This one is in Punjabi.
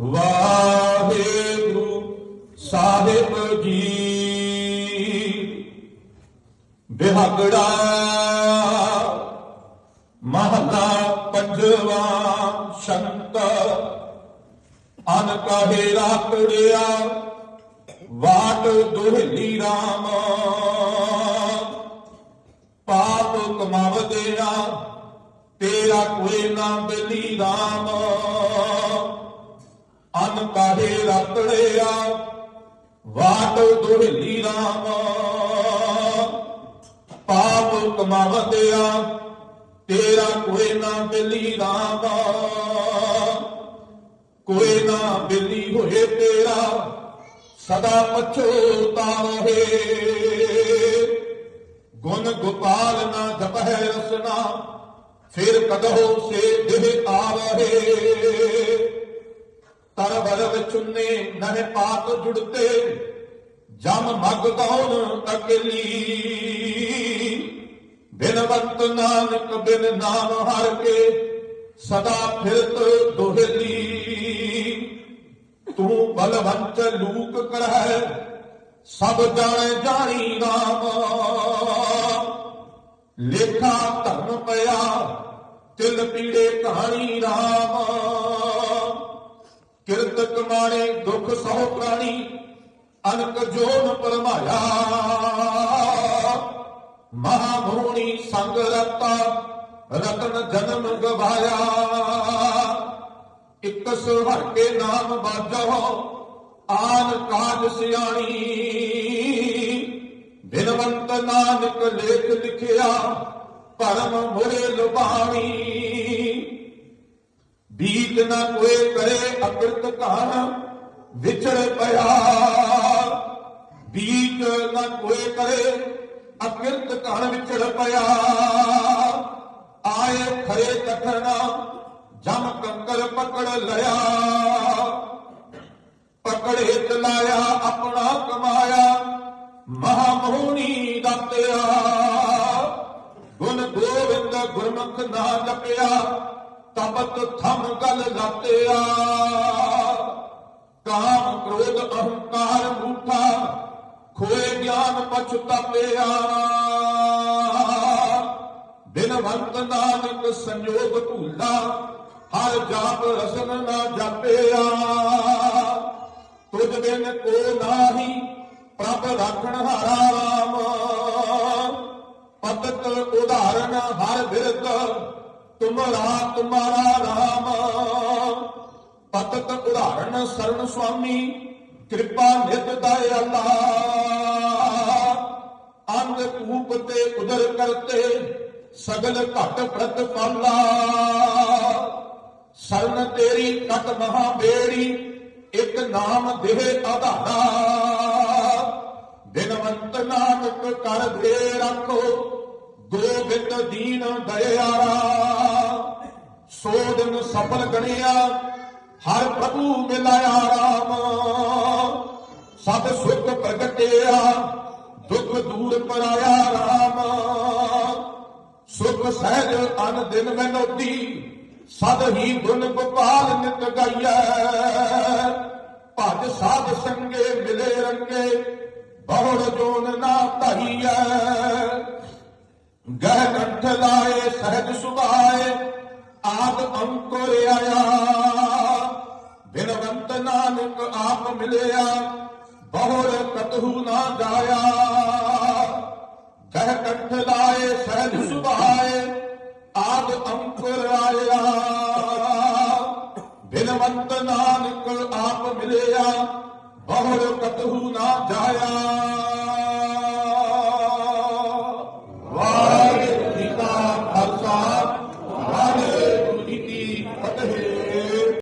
ਵਾਹਿਗੁਰੂ ਸਾਹਿਬ ਜੀ। ਬਿਹਗੜਾ ਮਹਲਾ ਪੰਜਵਾ ਸ਼ੰਤ। ਅਨ ਕਹੇ ਰਾਕੜਿਆ ਵਾਟ ਦੁਹਲੀ ਰਾਮ। ਪਾਪ ਕਮਾਵਦਿਆ ਤੇਰਾ ਕੋਈ ਨਾ ਬਲੀ ਰਾਮ। ਅਨ ਕਾਹੇ ਰਤੜਿਆ? ਵਾਟ ਦੁਹਲੀ ਰਾਮ ਪਾਪ ਕਮਾਵਦਿਆ ਤੇਰਾ ਕੋਈ ਨਾ ਬਲੀ ਰਾਮ। ਕੋਈ ਨਾ ਬਲੀ ਹੋਏ ਤੇਰਾ, ਸਦਾ ਪਛੋਤਾਵੇ ਗੁਣ ਗੋਪਾਲ ਨਾ ਜਪਹਿ ਰਸਨਾ, ਫਿਰ ਕਦਹੋ ਸੇ ਦਿਹ ਆਵਹਿ ਤਰ ਬਲ ਚੁੰਨੇ ਨਹਿ ਪਾਤ ਜੁੜਤੇ। ਜਮ ਮਗ ਕੌਣ ਅਕਲੀ? ਬਿਨਵੰਤ ਨਾਨਕ, ਬਿਨ ਨਾਮ ਹਰ ਕੇ ਸਦਾ ਫਿਰਤ ਦੋਹਲੀ ਤੂੰ ਬਲਵੰਤ ਲੂਕ ਕਰਹਿ, ਸਭ ਜਾਣੇ ਜਾਣੀ ਨਾਮ। ਲੇਖਾ ਧਰਮ ਪਿਆ, ਤਿਲ ਪੀੜੇ ਕਹਾਣੀ ਰਾਮ ਕਿਰਤ ਕਮਾਣੇ ਦੁੱਖ ਸਹੁ ਪ੍ਰਾਣੀ, ਅਨਕ ਜੋਨ ਪਰਮਾਇਆ। ਮਹਾ ਮੋਹਣੀ ਸੰਗ ਰਤਾ, ਰਤਨ ਜਨਮ ਗਵਾਇਆ। ਇਕ ਸੁਹਰ ਕੇ ਨਾਮ ਬਾਜੋ, ਆਨ ਕਾਜ ਸਿਆਣੀ। ਬਿਨਵੰਤ ਨਾਨਕ ਲੇਖ ਲਿਖਿਆ, ਪਰਮ ਮੁਰੇ ਲੁਬਾਣੀ ਬੀਤ ਨਾ ਕੋਏ ਕਰੇ ਅਕ੍ਰਿਤ ਕਾਨ ਵਿਛੜ ਪਿਆ। ਬੀਤ ਨਾ ਕੋਏ ਕਰੇ ਅਕ੍ਰਿਤ ਕਾਨ ਵਿਛੜ ਪਿਆ। ਆਏ ਖਰੇ ਤਖਣਾ ਜਮ ਕੰਕਰ ਪਕੜ ਲਿਆ। ਪਕੜੇ ਚਲਾਇਆ ਆਪਣਾ ਕਮਾਇਆ ਮਹਾ ਮੋਹਣੀ ਦਾਤਿਆ। ਗੁਣ ਗੋਬਿੰਦ ਗੁਰਮੁਖ ਨਾ ਜਪਿਆ ਤਪਤ ਥਮ ਗਲ ਲਾਤਿਆ ਕਾਮ ਕ੍ਰੋਧ ਅਹੰਕਾਰ ਮੂਠਾ, ਖੋਏ ਗਿਆਨ ਪਛਤਾਪਿਆ ਬਿਨਵੰਤ ਨਾਨਕ ਸੰਜੋਗ ਭੂਲਾ ਹਰ ਜਾਪ ਰਸਨ ਨਾ ਜਾਪਿਆ। ਤੁਝ ਬਿਨ ਕੋ ਨਾਹੀ ਪ੍ਰਭ ਰਾਖਣ ਹਾਰਾ ਰਾਮ। ਪਤਤ ਉਦਾਹਰਨ ਹਰ ਬਿਰਤ ਤੁਮਰਾ ਤੁਮਾਰਾ ਰਾਮ। ਪਤਤ ਉਦਾਹਰਨ ਸਰਨ ਸੁਆਮੀ, ਕਿਰਪਾ ਨਿਤ ਦਾਇ ਅੰਗ ਕੂਪ ਤੇ ਉਦਰ ਕਰਤੇ, ਸਗਲ ਘਟ ਪ੍ਰਤ ਪਾਲਾ। ਸਰਨ ਤੇਰੀ ਕਟ ਮਹਾ ਬੇੜੀ, ਇੱਕ ਨਾਮ ਦੇਹ ਆਧਾਰਾ। ਬਿਨਵੰਤ ਨਾਨਕ ਕਰ ਦੇ ਰੱਖੋ, ਗੋਬਿੰਦ ਦੀਨ ਦਇਆਰਾ। ਸੋ ਦਿਨ ਸਫਲ ਗਣਿਆ, ਹਰ ਪ੍ਰਭੂ ਮਿਲਾਇਆ ਰਾਮ। ਸਭ ਸੁਖ ਪ੍ਰਗਟਿਆ, ਦੁਖ ਦੂਰ ਪਰਾਇਆ ਰਾਮ। ਸੁਖ ਸਹਿਜ ਅਨ ਦਿਨ ਮੈਨੋਤੀ ਸਦ ਹੀ ਗੁਣ ਗੋਪਾਲ ਨਿਤ ਗਾਈਐ। ਭਜ ਸਾਧ ਸੰਗੇ ਮਿਲੇ ਰੰਗੇ ਬਹੁੜ ਜੋਨ ਨਾ ਧਾਈਐ। ਗਹਿ ਕੰਠ ਲਾਏ, ਸਹਿਜ ਸੁਭਾਏ ਆਦ ਅੰਕੁਰ ਆਇਆ ਬਿਨਵੰਤ ਨਾਨਕ ਆਪ ਮਿਲਿਆ ਬਹੁੜ ਕਤਹੂ ਨਾ ਜਾਇਆ। ਗਹਿ ਕੰਠ ਲਾਏ, ਸਹਿਜ ਸੁਭਾਏ, ਆਦ ਅੰਕੁਰ ਆਇਆ। ਬਿਨਵੰਤ ਨਾਨਕ ਆਪ ਮਿਲਿਆ ਬਹੁੜ ਕਤਹੂ ਨਾ ਜਾਇਆ।